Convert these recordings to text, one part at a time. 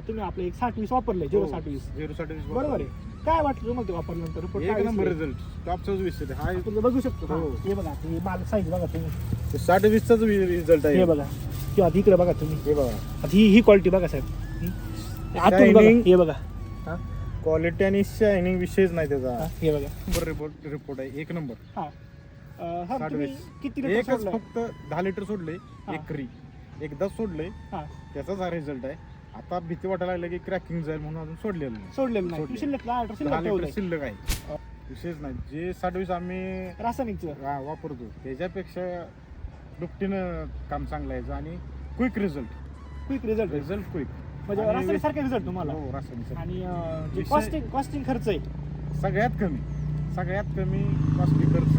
तुम्ही आपलं एक साठ वीस वापरले झिरो हो, साठ वीस झिरो साठी वीस बरोबर आहे. काय वाटलं तुम्हाला ते वापरल्यानंतर? एक काय नंबर दिसले? रिझल्ट विषय आहे. हा तुम्ही बघू शकतो का? हो. हे बघा हे माल साईज बघा तुम्ही. साठ वीसचाच रिझल्ट आहे. हे बघा. किंवा इकडे बघा तुम्ही. हे बघा. आता ही ही क्वालिटी बघा साहेब. हं? आतून बघा. Shining. हे बघा. क्वालिटी आणि शायनिंग विषयच नाही हा, त्याचा. हे बघा. नंबर रिपोर्ट रिपोर्ट आहे. एक नंबर. हा. अं, हा साठ तुम्ही वीस. किती लिटर एकच? फक्त दहा लिटर सोडले. हा. एकरी. एकदा सोडले. हा. त्याचाच हा रिझल्ट आहे. आता भीती वाटायला लागली की क्रॅकिंग जाईल म्हणून अजून सोडलेलं नाही. सोडलेलं नाही. सोडले. शिल्लक दहा शिल्लक लिटर ठेवलंय शिल्लक आहे. विशेष नाही. जे साठ वीस आम्ही रासायनिकचं. वापरतो. त्याच्यापेक्षा दुपटीनं काम चांगलं आहे. आणि quick result quick result result quick म्हणजे आणि रासायनिक सारखे रिझल्ट तुम्हाला. हो रासायनिक आणि अं, जे विषय- कॉस्टिंग कॉस्टिंग खर्च आहे. सगळ्यात कमी. सगळ्यात कमी कॉस्टली खर्च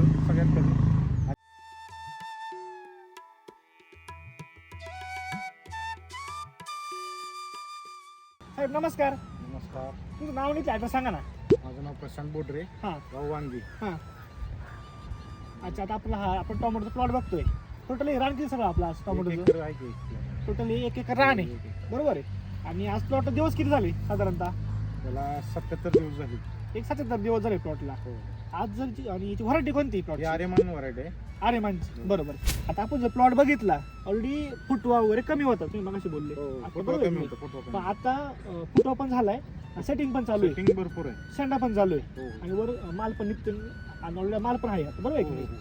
साहेब नमस्कार. नमस्कार. तुमचं नाव नाही ॲड्रेस सांगा ना. माझं नाव प्रशांत बोडरे हां. गाव वांगी हां. अच्छा आता आपला हा आपण टोमॅटोचा प्लॉट बघतोय. टोटली रान किती सगळं आपला आज एक टोमॅटोचं. एकर आहे की टोटली एक एकर रान आहे. बरोबर आहे. आणि आज प्लॉट दिवस किती झाले साधारणतः? त्याला सत्याहत्तर दिवस झाले. एक सत्याहत्तर दिवस झाले प्लॉटला हो. आज जर जी- आणि याची व्हरायटी कोणती प्लॉट ही आर्यमान व्हरायटी आहे अरे मानची बरोबर. आता आपण जर प्लॉट बघितला ऑलरेडी फुटवा वगैरे कमी होता. तुम्ही मगाशी बोलले. हो, आता फुटवा बरोबर कमी आहे. होतं फुटवा पण कमी. आता अं, फुटवा पण झालाय. सेटिंग पण चालू आहे. सेटिंग भरपूर आहे. शेंडा पण चालू आहे. हो. आणि वर अं, माल पण निघतो आणि ऑलरेडी माल पण आहे आता. बरोबर आहे की हो, नाही? हो.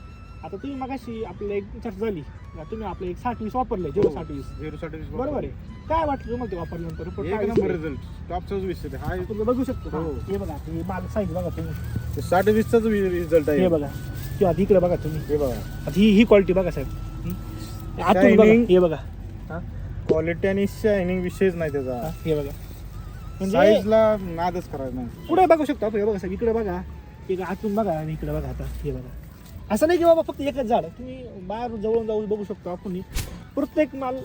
आता तुम्ही मगाशी आपलं एक चर्चा झाली. का तुम्ही आपलं एक साठ वीस वापरले झिरो साठ वीस. झिरो साठी वीस बरोबर. आहे. काय वाटलं तुम्हाला ते वापरल्यानंतर? एक काय नंबर दिसले? रिझल्ट टॉपचाच विषय आहे. हा तुम्ही बघू शकतो? हो. हे बघा हे माल साईज बघा तुम्ही. साठ वीसचाच रिझल्ट हे आहे. बघा. किंवा इकडे बघा तुम्ही. हे बघा. आता ही ही क्वालिटी बघा साहेब. हं? आतून बघा. Shining. हे बघा. हा, क्वालिटी आणि शायनिंग विषयच नाही हा, त्याचा. हे बघा. म्हणजे साईजला नादच करायचा नाही. पुढे बघू शकतो आपण. हे बघा साहेब इकडे बघा. इकडे आतून बघा आणि इकडे बघा आता. हे बघा. असं नाही की बाबा फक्त एकच झाड तुम्ही बाहेर जवळून जाऊन बघू शकतो आपण प्रत्येक माल.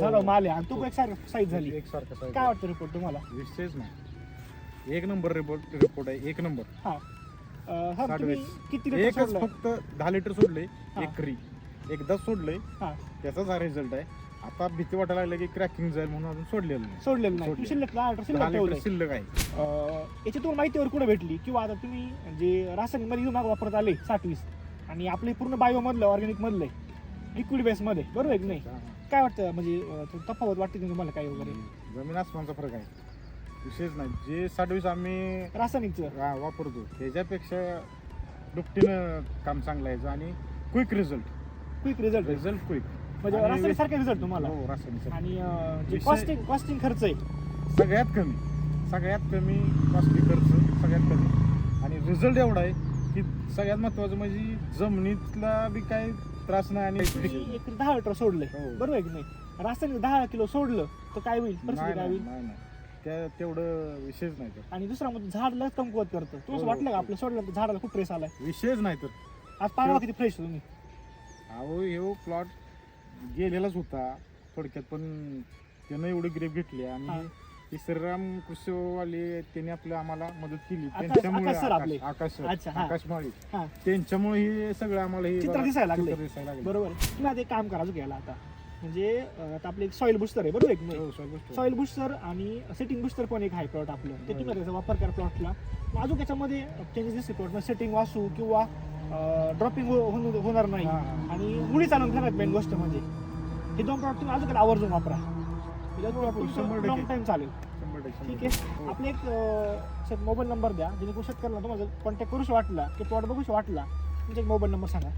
झाड माल आहे आणि तो एक साईज झाली. एक सारखा size काय आहे. वाटतं रिपोर्ट तुम्हाला? विषयच नाही एक नंबर रिपोर्ट रिपोर्ट आहे. एक नंबर. हा. अं, हा साठ तुम्ही वीस. किती लिटर एकच सोडलंय? फक्त दहा लिटर सोडले हा. एकरी. एकदा सोडले हा. त्याचाच हा रिझल्ट आहे. आता भीती वाटायला लागली की क्रॅकिंग जाईल म्हणून अजून सोडलेलं नाही. सोडलेलं नाही. सोडलेलं. शिल्लक दहा शिल्लक लिटर ठेवलंय शिल्लक आहे. अं, याची तुम्हाला माहितीवर कुठे भेटली? किंवा आता तुम्ही जे रासायनिकमध्ये माग वापरत आले साठ वीस. आणि आपले पूर्ण बायो मधलं ऑर्गॅनिक मधलं लिक्विड बेस मध्ये बरोबर आहे की नाही? काय वाटतं म्हणजे अं, तफावत वाटते का तुम्हाला काय वगैरे? जमीन आसमानचा फरक आहे. विशेष नाही. जे साठ वीस आम्ही रासायनिकचं. हा, वापरतो. त्याच्यापेक्षा दुपटीनं काम चांगलं आहे. आणि quick result quick result result quick म्हणजे आणि रासायनिक सारखे रिझल्ट तुम्हाला? हो रासायनिक आणि अं, जे विषय- कॉस्टिंग कॉस्टिंग खर्च आहे. सगळ्यात कमी. सगळ्यात कमी कॉस्टली खर्च सगळ्यात कमी. आणि रिझल्ट एवढा आहे की सगळ्यात महत्वाचं म्हणजे जमिनीतला बी काही त्रास नाही आणि एक दहा लिटर सोडले हो. बरोबर आहे की नाही? रासायनिक दहा किलो सोडलं तर काय होईल? परिस्थिती नाही काय नाही होईल? नाही, नाही. त्या तेवढं विषयच नाही तर. आणि दुसरा म्हणजे झाडला कमकुवत करतं. असं हो, वाटलं का हो. आपलं सोडलं तर झाडाला खूप ट्रेस आलाय? विषयच नाही तर. आज पाहावा किती फ्रेश तुम्ही. अहो हे प्लॉट गेलेलाच होता थोडक्यात पण त्यानं एवढी ग्रेप घेतली. आणि हे. श्रीराम कृषीवाले त्यांनी आपलं आम्हाला मदत केली आकाश- त्यांच्यामुळे आकाश सर आपले. आकाश आकाश सर, अच्छा, हा. आकाश माळी हा. त्यांच्यामुळे हे सगळं आम्हाला हे चित्र दिसायला लागले. चित्र दिसायला लागले. बरोबर आहे. तुम्ही आता एक काम करा घ्यायला आता म्हणजे अं, आता आपलं एक सॉईल बुस्टर आहे बरोबर आहे हो, गोष्टी. सॉईल बुस्टर आणि सेटिंग बुस्टर पण एक आहे प्लॉट आपलं ते तुम्ही त्याचा वापर करा प्लॉटला अजून त्याच्यामध्ये चेंजेस दिसते प्लॉट सेटिंग वासू किंवा ड्रॉपिंग होणार नाही हा, हा. आणि मुळी चालून घेणार मेन गोष्ट म्हणजे हे दोन प्रॉडक्ट तुम्ही अजून आवर्जून वापरा. लॉंग टाइम चालेल. ठीक. आहे. हो. आपले एक मोबाईल नंबर द्या. जेणेकरून शेतकऱ्याला तुम्हाला कॉन्टॅक्ट करूच वाटला की प्लॉट बघूच वाटला तुमचा एक मोबाईल नंबर सांगा.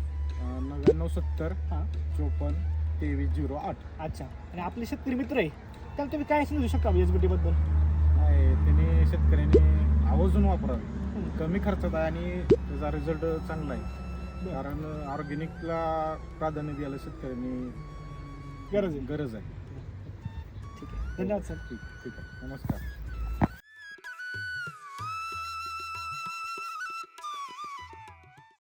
नव्याण्णव सत्तर हां. चोपन्न तेवीस झिरो आठ. अच्छा. आणि आपले शेतकरी मित्र आहे त्याला तुम्ही काय समजू शकता एस बी बद्दल? आहे त्याने शेतकऱ्यांनी आवर्जून वापरावे. कमी खर्चात आहे आणि त्याचा रिझल्ट चांगला आहे. कारण ऑर्गॅनिकला प्राधान्य द्यायला शेतकऱ्यांनी गरज आहे. गरज आहे. ठीक आहे धन्यवाद सर ठीक ठीक आहे नमस्कार